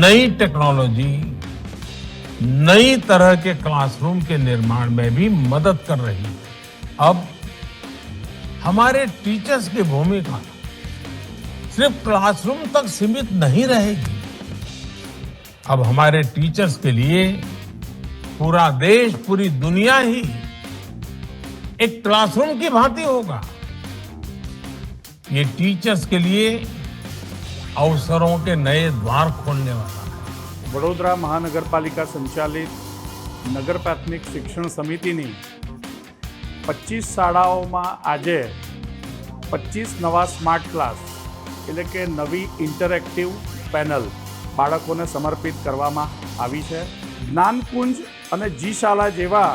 नई टेक्नोलॉजी, नई तरह के क्लासरूम के निर्माण में भी मदद कर रही है। अब हमारे टीचर्स की भूमिका सिर्फ़ क्लासरूम तक सीमित नहीं रहेगी। अब हमारे टीचर्स के लिए पूरा देश, पूरी दुनिया ही एक क्लासरूम की भांति होगा। ये टीचर्स के लिए अवसरों के नए द्वार खोलने वाला है વડોદરા મહાનગરપાલિકા સંચાલિત નગર પ્રાથમિક શિક્ષણ સમિતિની પચીસ શાળાઓમાં આજે પચીસ નવા સ્માર્ટ ક્લાસ એટલે કે નવી ઇન્ટરેક્ટિવ પેનલ બાળકોને સમર્પિત કરવામાં આવી છે જ્ઞાનકુંજ અને જી શાળા જેવા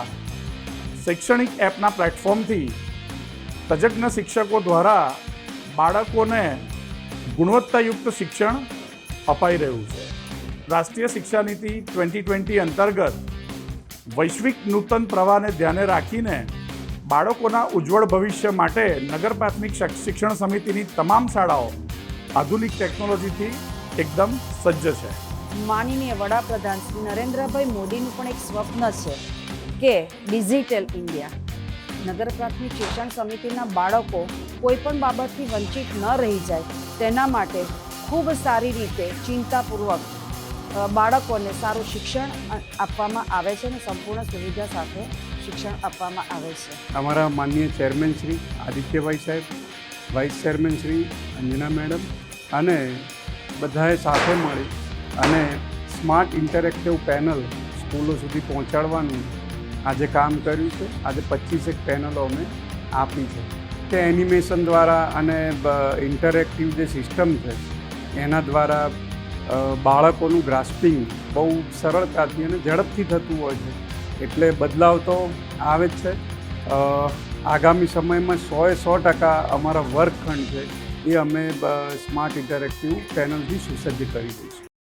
શૈક્ષણિક એપના પ્લેટફોર્મથી તજજ્ઞ શિક્ષકો દ્વારા બાળકોને ગુણવત્તાયુક્ત શિક્ષણ અપાઈ રહ્યું છે. રાષ્ટ્રીય શિક્ષા નીતિ ટ્વેન્ટી ટ્વેન્ટી અંતર્ગત વૈશ્વિક નૂતન પ્રવાહને ધ્યાને રાખીને બાળકોના ઉજ્જવળ ભવિષ્ય માટે નગર પ્રાથમિક શિક્ષણ સમિતિની તમામ શાળાઓ આધુનિક ટેકનોલોજીથી એકદમ સજ્જ છે. માનનીય વડાપ્રધાન શ્રી નરેન્દ્રભાઈ મોદીનું પણ એક સ્વપ્ન છે કે ડિજિટલ ઇન્ડિયા નગર પ્રાથમિક શિક્ષણ સમિતિના બાળકો કોઈ પણ બાબતથી વંચિત ન રહી જાય, તેના માટે ખૂબ સારી રીતે ચિંતાપૂર્વક બાળકોને સારું શિક્ષણ આપવામાં આવે છે અને સંપૂર્ણ સુવિધા સાથે શિક્ષણ આપવામાં આવે છે. અમારા માનનીય ચેરમેન શ્રી આદિત્યભાઈ સાહેબ, vice chairman Shri Anjana madam અને બધાએ સાથે મળી અને સ્માર્ટ ઇન્ટરેક્ટિવ પેનલ સ્કૂલો સુધી પહોંચાડવાનું આજે કામ કર્યું છે. આજે પચીસેક પેનલો અમે આપી છે. કે એનિમેશન દ્વારા અને ઇન્ટરેક્ટિવ જે સિસ્ટમ છે, એના દ્વારા બાળકોનું ગ્રાસ્પિંગ બહુ સરળતાથી અને ઝડપથી થતું હોય છે. એટલે બદલાવ તો આવે જ છે. આગામી સમયમાં સોએ સો ટકા અમારા વર્ગખંડ છે એ અમે સ્માર્ટ ઇન્ટરેક્ટિવ પેનલથી સુસજ્જ કરી દઈશું.